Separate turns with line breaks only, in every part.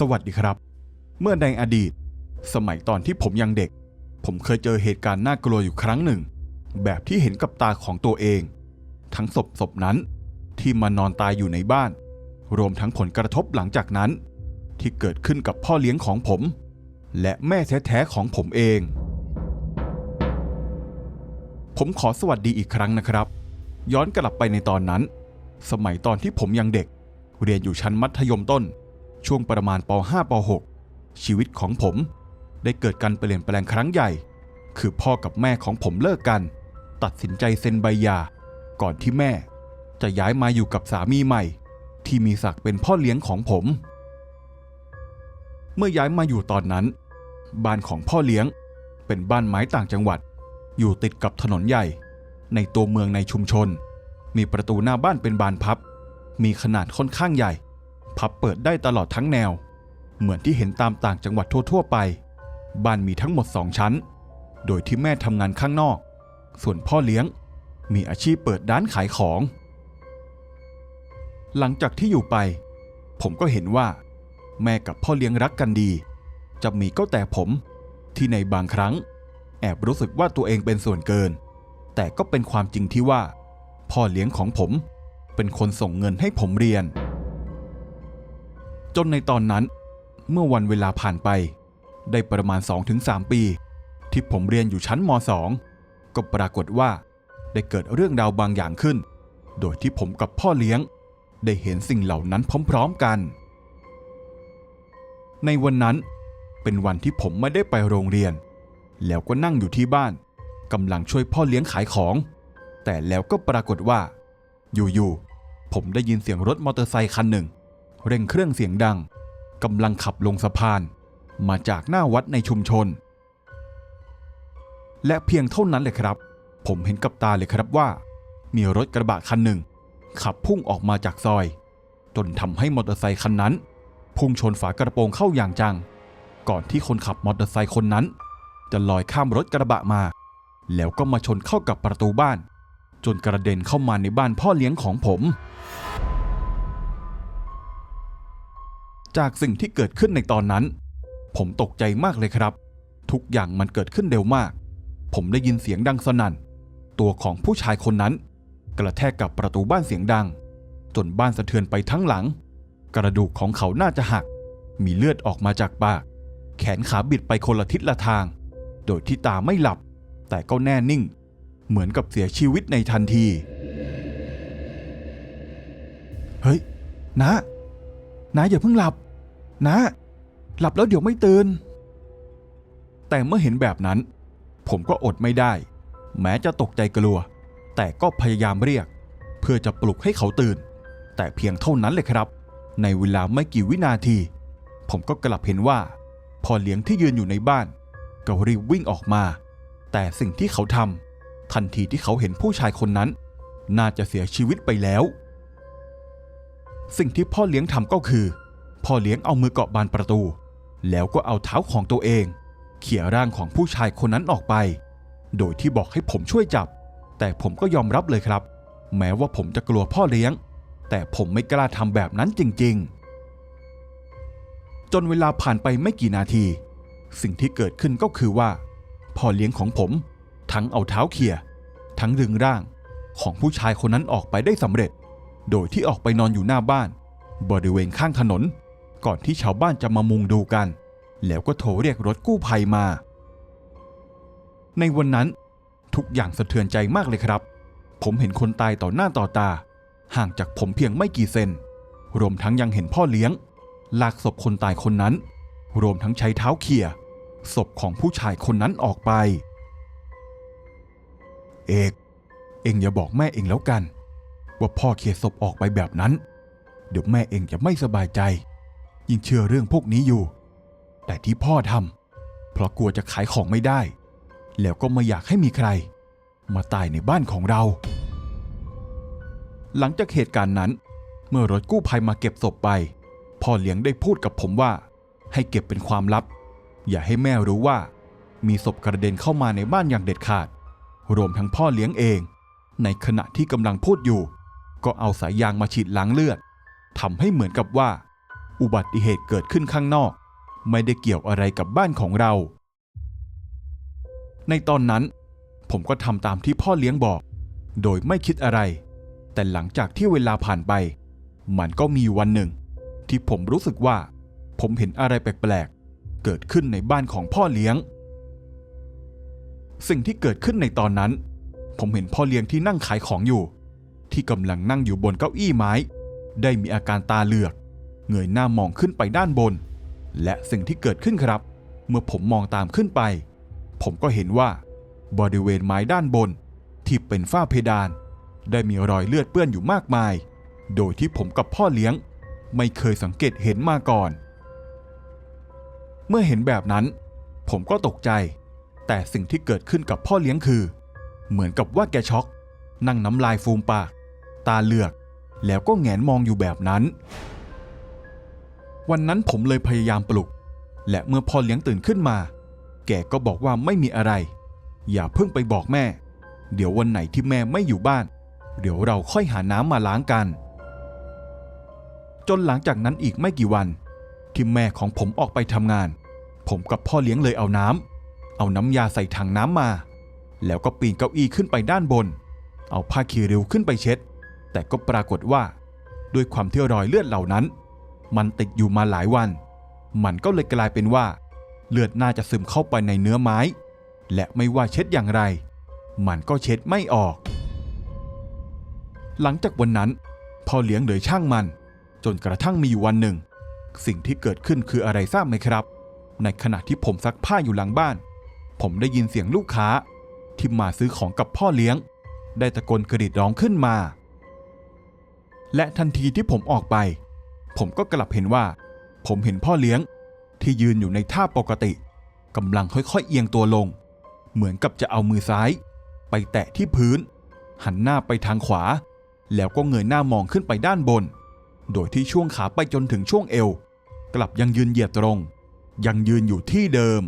สวัสดีครับ เมื่อในอดีต สมัยตอนที่ผมยังเด็ก ผมเคยเจอเหตุการณ์น่ากลัวอยู่ครั้งหนึ่ง แบบที่เห็นกับตาของตัวเอง ทั้งศพศพนั้นที่มานอนตายอยู่ในบ้าน รวมทั้งผลกระทบหลังจากนั้น ที่เกิดขึ้นกับพ่อเลี้ยงของผม และแม่แท้ๆของผมเอง ผมขอสวัสดีอีกครั้งนะครับ ย้อนกลับไปในตอนนั้น สมัยตอนที่ผมยังเด็ก เรียนอยู่ชั้นมัธยมต้น ช่วงประมาณป .5 ป .6 ชีวิตของผม ได้เกิดการเปลี่ยนแปลงครั้งใหญ่ คือพ่อกับแม่ของผมเลิกกัน ตัดสินใจเซ็นใบหย่าก่อนที่แม่ จะย้ายมาอยู่กับสามีใหม่ ที่มีศักดิ์เป็นพ่อเลี้ยงของผม เมื่อย้ายมาอยู่ตอนนั้น บ้านของพ่อเลี้ยง เป็นบ้านไม้ต่างจังหวัด อยู่ติดกับถนนใหญ่ ในตัวเมืองในชุมชน มีประตูหน้าบ้านเป็นบานพับ มีขนาดค่อนข้างใหญ่ พับเปิดได้ตลอดทั้งแนว เหมือนที่เห็นตามต่างจังหวัดทั่ว ๆ ไป บ้านมีทั้งหมดสองชั้น โดยที่แม่ทำงานข้างนอก ส่วนพ่อเลี้ยงมีอาชีพเปิดร้านขายของ หลังจากที่อยู่ไป ผมก็เห็นว่า แม่กับพ่อเลี้ยงรักกันดี จะมีก็แต่ผมที่ในบางครั้ง แอบรู้สึกว่าตัวเองเป็นส่วนเกิน แต่ก็เป็นความจริงที่ว่า พ่อเลี้ยงของผมเป็นคนส่งเงินให้ผมเรียน จนในตอนนั้น เมื่อวันเวลาผ่านไป ได้ประมาณ 2-3 ปี ที่ผมเรียนอยู่ชั้นม .2 ก็ปรากฏว่า ได้เกิดเรื่องราวบางอย่างขึ้น โดยที่ผมกับพ่อเลี้ยง ได้เห็นสิ่งเหล่านั้นพร้อมๆกัน ในวันนั้นเป็นวันที่ผมไม่ได้ไปโรงเรียน แล้วก็นั่งอยู่ที่บ้านกำลังช่วยพ่อเลี้ยงขายของ แต่แล้วก็ปรากฏว่า อยู่ๆผมได้ยินเสียงรถมอเตอร์ไซคันหนึ่ง เร่งเครื่องเสียงดังกำลังขับลงสะพาน มาจากหน้าวัดในชุมชน และเพียงเท่านั้นเลยครับ ผมเห็นกับตาเลยครับว่า มีรถกระบะคันหนึ่ง ขับพุ่งออกมาจากซอย จนทำให้มอเตอร์ไซค์คันนั้น พุ่งชนฝากระโปรงเข้าอย่างจัง ก่อนที่คนขับมอเตอร์ไซค์คนนั้น จะลอยข้ามรถกระบะมา แล้วก็มาชนเข้ากับประตูบ้าน จนกระเด็นเข้ามาในบ้านพ่อเลี้ยงของผม จากสิ่งที่เกิดขึ้นในตอนนั้น ผมตกใจมากเลยครับ ทุกอย่างมันเกิดขึ้นเร็วมาก ผมได้ยินเสียงดังสนั่น ตัวของผู้ชายคนนั้น กระแทกกับประตูบ้านเสียงดัง จนบ้านสะเทือนไปทั้งหลัง กระดูกของเขาน่าจะหัก มีเลือดออกมาจากปาก แขนขาบิดไปคนละทิศละทาง โดยที่ตาไม่หลับ แต่ก็แน่นิ่ง เหมือนกับเสียชีวิตในทันที เฮ้ยนะนะอย่าเพิ่งหลับ นะ หลับแล้วเดี๋ยวไม่ตื่น แต่เมื่อเห็นแบบนั้น ผมก็อดไม่ได้ แม้จะตกใจกลัว แต่ก็พยายามเรียก เพื่อจะปลุกให้เขาตื่น แต่เพียงเท่านั้นเลยครับ ในเวลาไม่กี่วินาที ผมก็กลับเห็นว่าพ่อเลี้ยงที่ยืนอยู่ในบ้าน ก็รีบวิ่งออกมา แต่สิ่งที่เขาทำทันทีที่เขาเห็นผู้ชายคนนั้น น่าจะเสียชีวิตไปแล้ว สิ่งที่พ่อเลี้ยงทำก็คือ พ่อเลี้ยงเอามือเกาะบานประตู แล้วก็เอาเท้าของตัวเอง เขี่ยร่างของผู้ชายคนนั้นออกไป โดยที่บอกให้ผมช่วยจับ แต่ผมก็ยอมรับเลยครับ แม้ว่าผมจะกลัวพ่อเลี้ยง แต่ผมไม่กล้าทำแบบนั้นจริง ๆ จนเวลาผ่านไปไม่กี่นาที สิ่งที่เกิดขึ้นก็คือว่า พ่อเลี้ยงของผม ทั้งเอาเท้าเขี่ยทั้งดึงร่างของผู้ชายคนนั้นออกไปได้สำเร็จ โดยที่ออกไปนอนอยู่หน้าบ้าน บริเวณข้างถนน ก่อนที่ชาวบ้านจะมามุงดูกัน แล้วก็โทรเรียกรถกู้ภัยมา ในวันนั้นทุกอย่างสะเทือนใจมากเลยครับ ผมเห็นคนตายต่อหน้าต่อตา ห่างจากผมเพียงไม่กี่เซน รวมทั้งยังเห็นพ่อเลี้ยง ลากศพคนตายคนนั้น รวมทั้งใช้เท้าเขี่ยศพของผู้ชายคนนั้นออกไป เอก เองอย่าบอกแม่เองแล้วกัน ว่าพ่อเขี่ยศพออกไปแบบนั้น เดี๋ยวแม่เองจะไม่สบายใจ ยิ่งเชื่อเรื่องพวกนี้อยู่ แต่ที่พ่อทำเพราะกลัวจะขายของไม่ได้ แล้วก็ไม่อยากให้มีใคร มาตายในบ้านของเรา หลังจากเหตุการณ์นั้น เมื่อรถกู้ภัยมาเก็บศพไป พ่อเลี้ยงได้พูดกับผมว่า ให้เก็บเป็นความลับ อย่าให้แม่รู้ว่า มีศพกระเด็นเข้ามาในบ้านอย่างเด็ดขาด รวมทั้งพ่อเลี้ยงเอง ในขณะที่กำลังพูดอยู่ ก็เอาสายยางมาฉีดล้างเลือดทำให้เหมือนกับว่า อุบัติเหตุเกิดขึ้นข้างนอก ไม่ได้เกี่ยวอะไรกับบ้านของเรา ในตอนนั้น ผมก็ทำตามที่พ่อเลี้ยงบอก โดยไม่คิดอะไร แต่หลังจากที่เวลาผ่านไป มันก็มีวันหนึ่ง ที่ผมรู้สึกว่า ผมเห็นอะไรแปลกๆ เกิดขึ้นในบ้านของพ่อเลี้ยง สิ่งที่เกิดขึ้นในตอนนั้น ผมเห็นพ่อเลี้ยงที่นั่งขายของอยู่ ที่กำลังนั่งอยู่บนเก้าอี้ไม้ ได้มีอาการตาเหลือก เงยหน้ามองขึ้นไปด้านบน และสิ่งที่เกิดขึ้นครับ เมื่อผมมองตามขึ้นไป ผมก็เห็นว่า บริเวณไม้ด้านบน ที่เป็นฝ้าเพดาน ได้มีรอยเลือดเปื้อนอยู่มากมาย โดยที่ผมกับพ่อเลี้ยง ไม่เคยสังเกตเห็นมาก่อน เมื่อเห็นแบบนั้น ผมก็ตกใจ แต่สิ่งที่เกิดขึ้นกับพ่อเลี้ยงคือ เหมือนกับว่าแกช็อกนั่งน้ำลายฟูมปาก ตาเหลือก แล้วก็แงนมองอยู่แบบนั้น วันนั้นผมเลยพยายามปลุก และเมื่อพ่อเลี้ยงตื่นขึ้นมา แกก็บอกว่าไม่มีอะไร อย่าเพิ่งไปบอกแม่ เดี๋ยววันไหนที่แม่ไม่อยู่บ้าน เดี๋ยวเราค่อยหาน้ำมาล้างกัน จนหลังจากนั้นอีกไม่กี่วัน ที่แม่ของผมออกไปทำงาน ผมกับพ่อเลี้ยงเลยเอาน้ำเอาน้ำยาใส่ถังน้ำมา แล้วก็ปีนเก้าอี้ขึ้นไปด้านบน เอาผ้าคีริวขึ้นไปเช็ด แต่ก็ปรากฏว่า ด้วยความที่รอยเลือดเหล่านั้น มันติดอยู่มาหลายวัน มันก็เลยกลายเป็นว่า เลือดน่าจะซึมเข้าไปในเนื้อไม้ และไม่ว่าเช็ดอย่างไร มันก็เช็ดไม่ออก หลังจากวันนั้นพ่อเลี้ยงเลยช่างมัน จนกระทั่งมีอยู่วันหนึ่ง สิ่งที่เกิดขึ้นคืออะไรทราบไหมครับ ในขณะที่ผมซักผ้าอยู่หลังบ้าน ผมได้ยินเสียงลูกค้า ที่มาซื้อของกับพ่อเลี้ยง ได้ตะโกนกระดิดร้องขึ้นมา และทันทีที่ผมออกไป ผมก็กลับเห็นว่า ผมเห็นพ่อเลี้ยงที่ยืนอยู่ในท่าปกติกำลังค่อยๆเอียงตัวลง เหมือนกับจะเอามือซ้าย ไปแตะที่พื้น หันหน้าไปทางขวา แล้วก็เงยหน้ามองขึ้นไปด้านบน โดยที่ช่วงขาไปจนถึงช่วงเอว กลับยังยืนเหยียดตรง ยังยืนอยู่ที่เดิม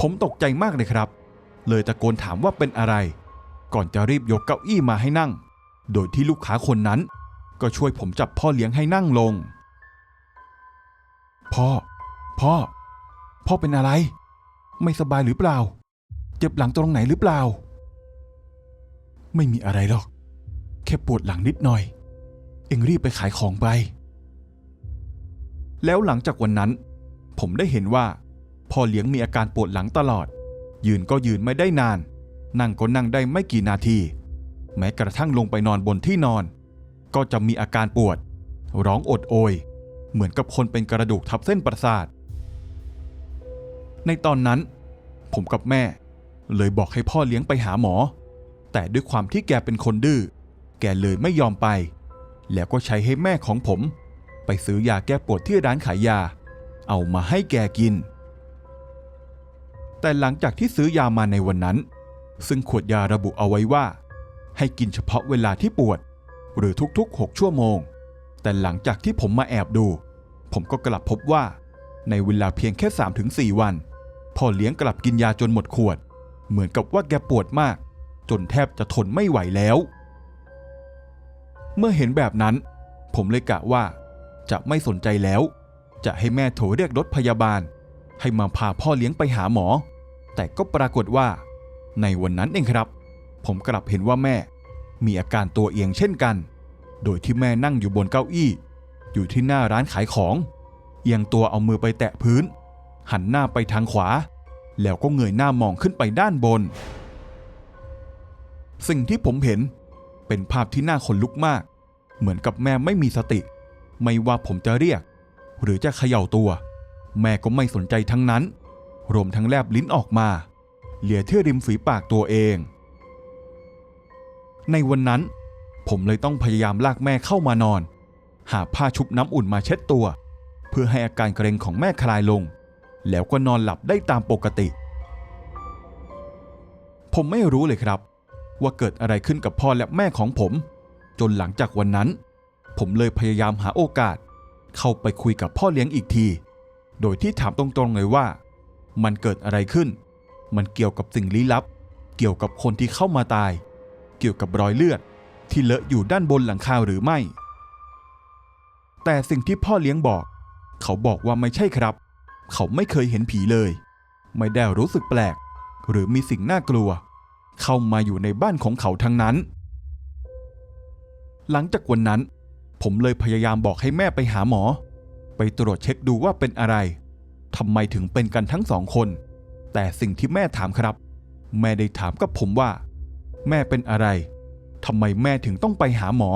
ผมตกใจมากเลยครับ เลยตะโกนถามว่าเป็นอะไร ก่อนจะรีบยกเก้าอี้มาให้นั่ง โดยที่ลูกค้าคนนั้น ก็ช่วยผมจับพ่อเลี้ยงให้นั่งลง พ่อ พ่อ พ่อเป็นอะไร ไม่สบายหรือเปล่า เจ็บหลังตรงไหนหรือเปล่า ไม่มีอะไรหรอก แค่ปวดหลังนิดหน่อย เอ็งรีบไปขายของไป แล้วหลังจากวันนั้น ผมได้เห็นว่า พ่อเลี้ยงมีอาการปวดหลังตลอด ยืนก็ยืนไม่ได้นาน นั่งก็นั่งได้ไม่กี่นาที แม้กระทั่งลงไปนอนบนที่นอน ก็จะมีอาการปวด ร้องโอดโอย เหมือนกับคนเป็นกระดูกทับเส้นประสาท ในตอนนั้น ผมกับแม่เลยบอกให้พ่อเลี้ยงไปหาหมอ แต่ด้วยความที่แกเป็นคนดื้อ แกเลยไม่ยอมไป แล้วก็ใช้ให้แม่ของผม ไปซื้อยาแก้ปวดที่ร้านขายยา เอามาให้แกกิน แต่หลังจากที่ซื้อยามาในวันนั้น ซึ่งขวดยาระบุเอาไว้ว่า ให้กินเฉพาะเวลาที่ปวด หรือทุกๆ 6 ชั่วโมง แต่หลังจากที่ผมมาแอบดู ผมก็กลับพบว่า ในเวลาเพียงแค่ 3-4 วัน พ่อเลี้ยงกลับกินยาจนหมดขวด เหมือนกับว่าแกปวดมาก จนแทบจะทนไม่ไหวแล้ว เมื่อเห็นแบบนั้น ผมเลยกะว่า จะไม่สนใจแล้ว จะให้แม่โทรเรียกรถพยาบาล ให้มาพาพ่อเลี้ยงไปหาหมอ แต่ก็ปรากฏว่า ในวันนั้นเองครับ ผมกลับเห็นว่าแม่ มีอาการตัวเอียงเช่นกัน โดยที่แม่นั่งอยู่บนเก้าอี้ อยู่ที่หน้าร้านขายของ เอียงตัวเอามือไปแตะพื้น หันหน้าไปทางขวา แล้วก็เงยหน้ามองขึ้นไปด้านบน สิ่งที่ผมเห็นเป็นภาพที่น่าขนลุกมาก เหมือนกับแม่ไม่มีสติ ไม่ว่าผมจะเรียก หรือจะเขย่าตัว แม่ก็ไม่สนใจทั้งนั้น รวมทั้งแลบลิ้นออกมา เหลียที่ริมฝีปากตัวเอง ในวันนั้น ผมเลยต้องพยายามลากแม่เข้ามานอน หาผ้าชุบน้ำอุ่นมาเช็ดตัว เพื่อให้อาการเกรงของแม่คลายลง แล้วก็นอนหลับได้ตามปกติ ผมไม่รู้เลยครับ ว่าเกิดอะไรขึ้นกับพ่อและแม่ของผม จนหลังจากวันนั้น ผมเลยพยายามหาโอกาส เข้าไปคุยกับพ่อเลี้ยงอีกที โดยที่ถามตรงๆเลยว่า มันเกิดอะไรขึ้น มันเกี่ยวกับสิ่งลี้ลับ เกี่ยวกับคนที่เข้ามาตาย เกี่ยวกับรอยเลือด ที่เลอะอยู่ด้านบนหลังคาหรือไม่ แต่สิ่งที่พ่อเลี้ยงบอก เขาบอกว่าไม่ใช่ครับ เขาไม่เคยเห็นผีเลย ไม่ได้รู้สึกแปลก หรือมีสิ่งน่ากลัว เข้ามาอยู่ในบ้านของเขาทั้งนั้น หลังจากวันนั้น ผมเลยพยายามบอกให้แม่ไปหาหมอ ไปตรวจเช็คดูว่าเป็นอะไรทำไมถึงเป็นกันทั้งสองคน แต่สิ่งที่แม่ถามครับ แม่ได้ถามกับผมว่า แม่เป็นอะไรทำไมแม่ถึงต้องไปหาหมอ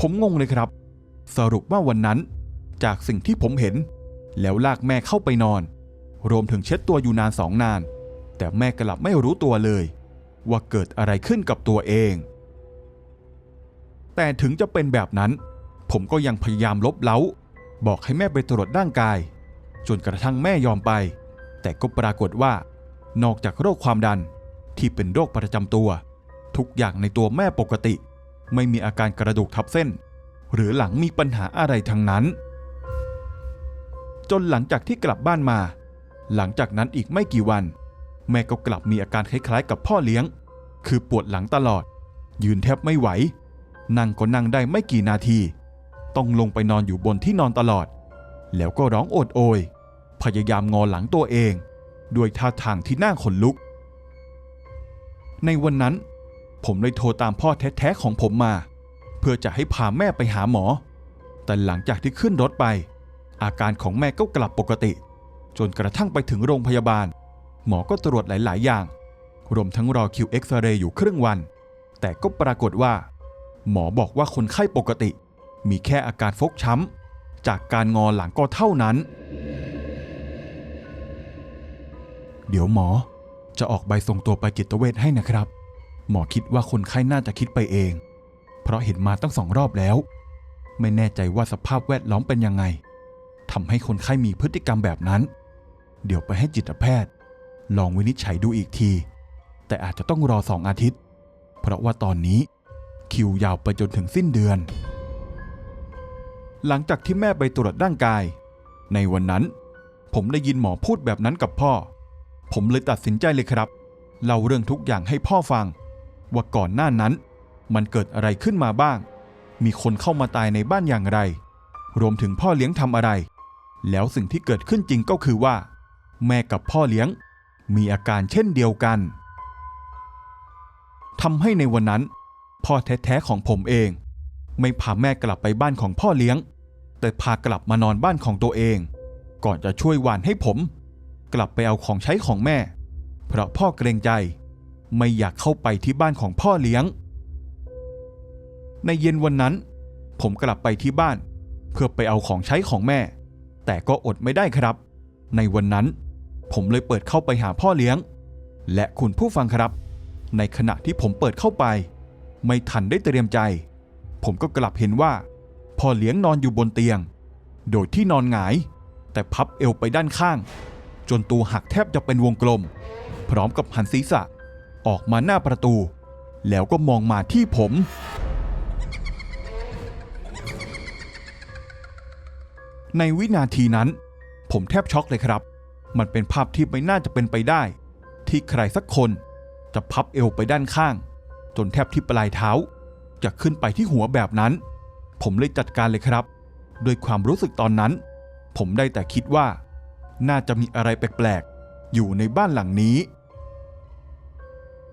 ผมงงเลยครับ สรุปว่าวันนั้น จากสิ่งที่ผมเห็น แล้วลากแม่เข้าไปนอน รวมถึงเช็ดตัวอยู่นานสองนาน แต่แม่กลับไม่รู้ตัวเลย ว่าเกิดอะไรขึ้นกับตัวเอง แต่ถึงจะเป็นแบบนั้น ผมก็ยังพยายามลบเล้า บอกให้แม่ไปตรวจร่างกาย จนกระทั่งแม่ยอมไป แต่ก็ปรากฏว่า นอกจากโรคความดัน ที่เป็นโรคประจำตัว ทุกอย่างในตัวแม่ปกติ ไม่มีอาการกระดูกทับเส้น หรือหลังมีปัญหาอะไรทั้งนั้น จนหลังจากที่กลับบ้านมา หลังจากนั้นอีกไม่กี่วัน แม่ก็กลับมีอาการคล้ายๆ กับพ่อเลี้ยง คือปวดหลังตลอด ยืนแทบไม่ไหว นั่งก็นั่งได้ไม่กี่นาที ต้องลงไปนอนอยู่บนที่นอนตลอด แล้วก็ร้องโอดโอย พยายามงอหลังตัวเอง ด้วยท่าทางที่น่าขนลุก ในวันนั้น ผมเลยโทรตามพ่อแท้ๆของผมมา เพื่อจะให้พาแม่ไปหาหมอ แต่หลังจากที่ขึ้นรถไป อาการของแม่ก็กลับปกติ จนกระทั่งไปถึงโรงพยาบาล หมอก็ตรวจหลาย ๆ อย่าง รวมทั้งรอคิวเอ็กซเรย์อยู่ครึ่งวัน แต่ก็ปรากฏว่า หมอบอกว่าคนไข้ปกติ มีแค่อาการฟกช้ำจากการงอหลังก็เท่านั้น เดี๋ยวหมอ จะออกใบส่งตัวไปจิตเวชให้นะครับ หมอคิดว่าคนไข้น่าจะคิดไปเอง เพราะเห็นมาตั้งสองรอบแล้ว ไม่แน่ใจว่าสภาพแวดล้อมเป็นยังไงทำให้คนไข้มีพฤติกรรมแบบนั้น เดี๋ยวไปให้จิตแพทย์ ลองวินิจฉัยดูอีกที แต่อาจจะต้องรอสองอาทิตย์ เพราะว่าตอนนี้คิวยาวไปจนถึงสิ้นเดือน หลังจากที่แม่ไปตรวจร่างกาย ในวันนั้น ผมได้ยินหมอพูดแบบนั้นกับพ่อ ผมเลยตัดสินใจเลยครับเล่าเรื่องทุกอย่างให้พ่อฟัง ว่าก่อนหน้านั้น มันเกิดอะไรขึ้นมาบ้าง มีคนเข้ามาตายในบ้านอย่างไร รวมถึงพ่อเลี้ยงทำอะไร แล้วสิ่งที่เกิดขึ้นจริงก็คือว่า แม่กับพ่อเลี้ยง มีอาการเช่นเดียวกันทำให้ในวันนั้น พ่อแท้ๆของผมเอง ไม่พาแม่กลับไปบ้านของพ่อเลี้ยง แต่พากลับมานอนบ้านของตัวเอง ก่อนจะช่วยวานให้ผม กลับไปเอาของใช้ของแม่ เพราะพ่อเกรงใจ ไม่อยากเข้าไปที่บ้านของพ่อเลี้ยง ในเย็นวันนั้น ผมกลับไปที่บ้าน เพื่อไปเอาของใช้ของแม่ แต่ก็อดไม่ได้ครับ ในวันนั้น ผมเลยเปิดเข้าไปหาพ่อเลี้ยง และคุณผู้ฟังครับ ในขณะที่ผมเปิดเข้าไป ไม่ทันได้เตรียมใจ ผมก็กลับเห็นว่า พ่อเลี้ยงนอนอยู่บนเตียง โดยที่นอนหงาย แต่พับเอวไปด้านข้าง จนตัวหักแทบจะเป็นวงกลม พร้อมกับหันศีรษะ ออกมาหน้าประตู แล้วก็มองมาที่ผม ในวินาทีนั้น ผมแทบช็อกเลยครับ มันเป็นภาพที่ไม่น่าจะเป็นไปได้ ที่ใครสักคนจะพับเอวไปด้านข้าง จนแทบที่ปลายเท้า จะขึ้นไปที่หัวแบบนั้น ผมเลยจัดการเลยครับ โดยความรู้สึกตอนนั้น ผมได้แต่คิดว่า น่าจะมีอะไรแปลกๆ อยู่ในบ้านหลังนี้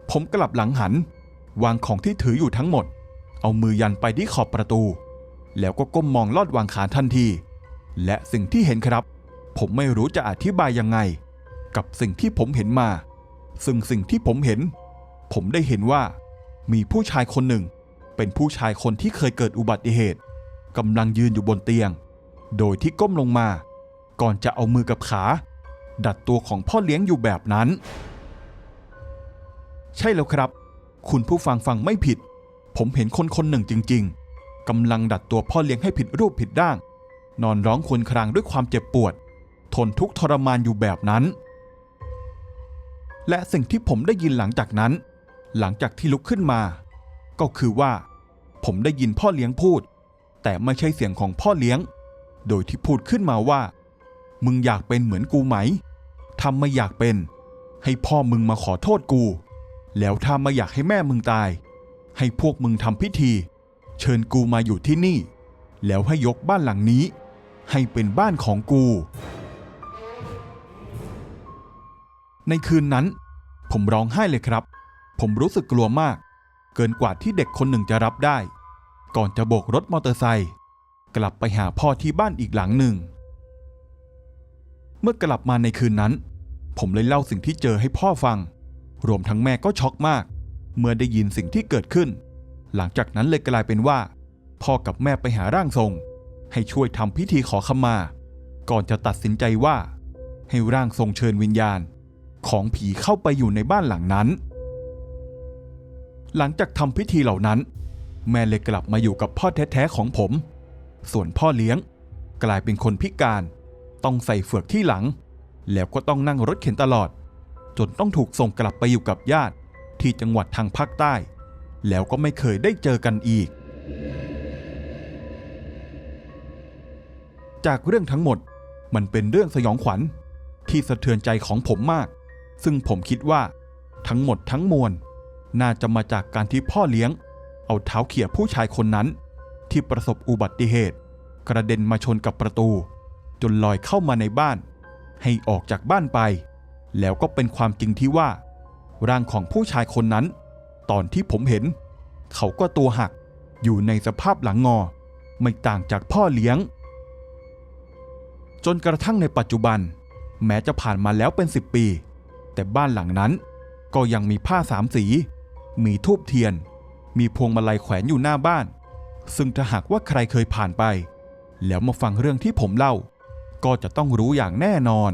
ผมกลับหลังหัน วางของที่ถืออยู่ทั้งหมด เอามือยันไปที่ขอบประตู แล้วก็ก้มมองลอดวางขาทันที และสิ่งที่เห็นครับ ผมไม่รู้จะอธิบายยังไง กับสิ่งที่ผมเห็นมา ซึ่งสิ่งที่ผมเห็น ผมได้เห็นว่า มีผู้ชายคนหนึ่ง เป็นผู้ชายคนที่เคยเกิดอุบัติเหตุกำลังยืนอยู่บนเตียง โดยที่ก้มลงมา ก่อนจะเอามือกับขา ดัดตัวของพ่อเลี้ยงอยู่แบบนั้น ใช่แล้วครับ คุณผู้ฟังฟังไม่ผิด ผมเห็นคนคนหนึ่งจริง ๆกำลังดัดตัวพ่อเลี้ยงให้ผิดรูปผิดร่าง นอนร้องควญครางด้วยความเจ็บปวด ทนทุกทรมานอยู่แบบนั้น และสิ่งที่ผมได้ยินหลังจากนั้น หลังจากที่ลุกขึ้นมา ก็คือว่า ผมได้ยินพ่อเลี้ยงพูด แต่ไม่ใช่เสียงของพ่อเลี้ยง โดยที่พูดขึ้นมาว่า มึงอยากเป็นเหมือนกูไหม ทำไม่อยากเป็น ให้พ่อมึงมาขอโทษกู แล้วถ้าไม่อยากให้แม่มึงตาย ให้พวกมึงทำพิธี เชิญกูมาอยู่ที่นี่ แล้วให้ยกบ้านหลังนี้ ให้เป็นบ้านของกู ในคืนนั้น ผมร้องไห้เลยครับ ผมรู้สึกกลัวมาก เกินกว่าที่เด็กคนหนึ่งจะรับได้ ก่อนจะโบกรถมอเตอร์ไซค์กลับไปหาพ่อที่บ้านอีกหลังหนึ่ง เมื่อกลับมาในคืนนั้น ผมเลยเล่าสิ่งที่เจอให้พ่อฟัง รวมทั้งแม่ก็ช็อกมาก เมื่อได้ยินสิ่งที่เกิดขึ้น หลังจากนั้นเลยกลายเป็นว่า พ่อกับแม่ไปหาร่างทรง ให้ช่วยทำพิธีขอขมา ก่อนจะตัดสินใจว่า ให้ร่างทรงเชิญวิญญาณ ของผีเข้าไปอยู่ในบ้านหลังนั้น หลังจากทำพิธีเหล่านั้น แม่เลยกลับมาอยู่กับพ่อแท้ๆของผม ส่วนพ่อเลี้ยง กลายเป็นคนพิการ ต้องใส่เฟือกที่หลัง แล้วก็ต้องนั่งรถเข็นตลอด จนต้องถูกส่งกลับไปอยู่กับญาติที่จังหวัดทางภาคใต้ แล้วก็ไม่เคยได้เจอกันอีก จากเรื่องทั้งหมดมันเป็นเรื่องสยองขวัญ ที่สะเทือนใจของผมมาก ซึ่งผมคิดว่า ทั้งหมดทั้งมวลน่าจะมาจากการที่พ่อเลี้ยง เอาเท้าเขี่ยผู้ชายคนนั้น ที่ประสบอุบัติเหตุ กระเด็นมาชนกับประตู จนลอยเข้ามาในบ้าน ให้ออกจากบ้านไป แล้วก็เป็นความจริงที่ว่า ร่างของผู้ชายคนนั้น ตอนที่ผมเห็น เขาก็ตัวหักอยู่ในสภาพหลังงอ ไม่ต่างจากพ่อเลี้ยง จนกระทั่งในปัจจุบัน แม้จะผ่านมาแล้วเป็นสิบปี แต่บ้านหลังนั้นก็ยังมีผ้าสามสี มีทูบเทียน มีพวงมาลัยแขวนอยู่หน้าบ้าน ซึ่งถ้าหากว่าใครเคยผ่านไป แล้วมาฟังเรื่องที่ผมเล่า ก็จะต้องรู้อย่างแน่นอน